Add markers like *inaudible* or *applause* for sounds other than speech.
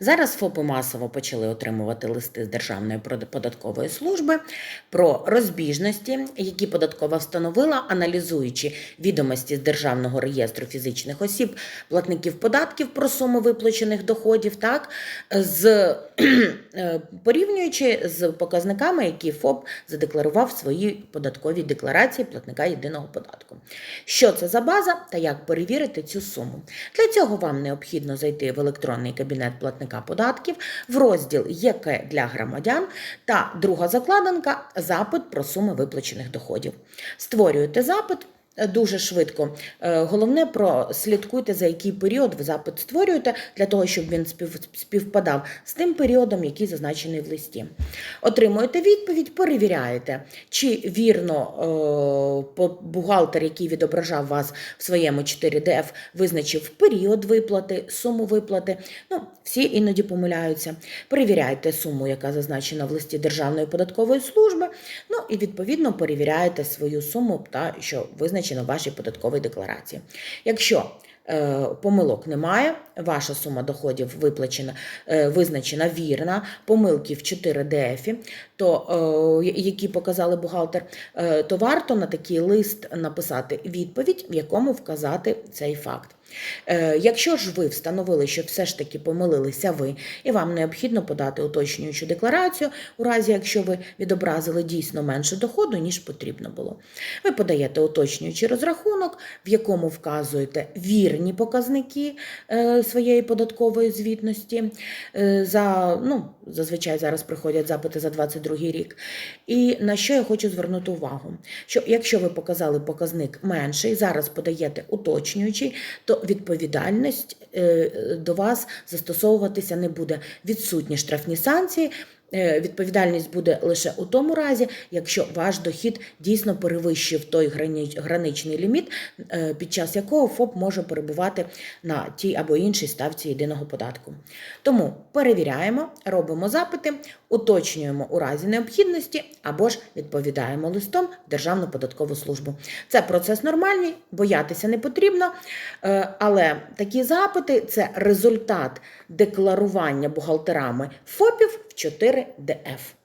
Зараз ФОПи масово почали отримувати листи з Державної податкової служби про розбіжності, які податкова встановила, аналізуючи відомості з Державного реєстру фізичних осіб, платників податків про суми виплачених доходів, так з *clears throat* е, порівнюючи з показниками, які ФОП задекларував в своїй податковій декларації платника єдиного податку. Що це за база та як перевірити цю суму? Для цього вам необхідно зайти в електронний кабінет платника податків в розділ ЄК для громадян» та друга закладинка Запит про суми виплачених доходів. Створюєте запит. Дуже швидко. Е, Головне, прослідкуйте, за який період ви запит створюєте, для того, щоб він спів- співпадав з тим періодом, який зазначений в листі. Отримуєте відповідь, перевіряєте, чи вірно е, бухгалтер, який відображав вас в своєму 4DF, визначив період виплати, суму виплати. Ну, всі іноді помиляються. Перевіряєте суму, яка зазначена в листі Державної податкової служби. Ну і відповідно перевіряєте свою суму, та що визначено в вашій податковій декларації. Якщо е, помилок немає, ваша сума доходів виплачена, е, визначена вірна, помилки в 4 ДФ, то, е, які показали бухгалтер, то варто на такий лист написати відповідь, в якому вказати цей факт. Е, Якщо ж ви встановили, що все ж таки помилилися ви, і вам необхідно подати уточнюючу декларацію, у разі якщо ви відобразили дійсно менше доходу, ніж потрібно було. Ви подаєте уточнюючий розрахунок, в якому вказуєте вірні показники е, своєї податкової звітності. е, За, ну, зазвичай зараз приходять запити за 22 рік. І на що я хочу звернути увагу? Що якщо ви показали показник менший, зараз подаєте уточнюючий, то відповідальність е, до вас застосовуватися не буде. Відсутні штрафні санкції. Е, Відповідальність буде лише у тому разі, якщо ваш дохід дійсно перевищив той граничний ліміт, е, під час якого ФОП може перебувати на тій або іншій ставці єдиного податку. Тому перевіряємо, робимо запити, уточнюємо у разі необхідності або ж відповідаємо листом в Державну податкову службу. Це процес нормальний, боятися не потрібно, е, але такі запити це результат декларування бухгалтерами ФОПів 4 ДФ.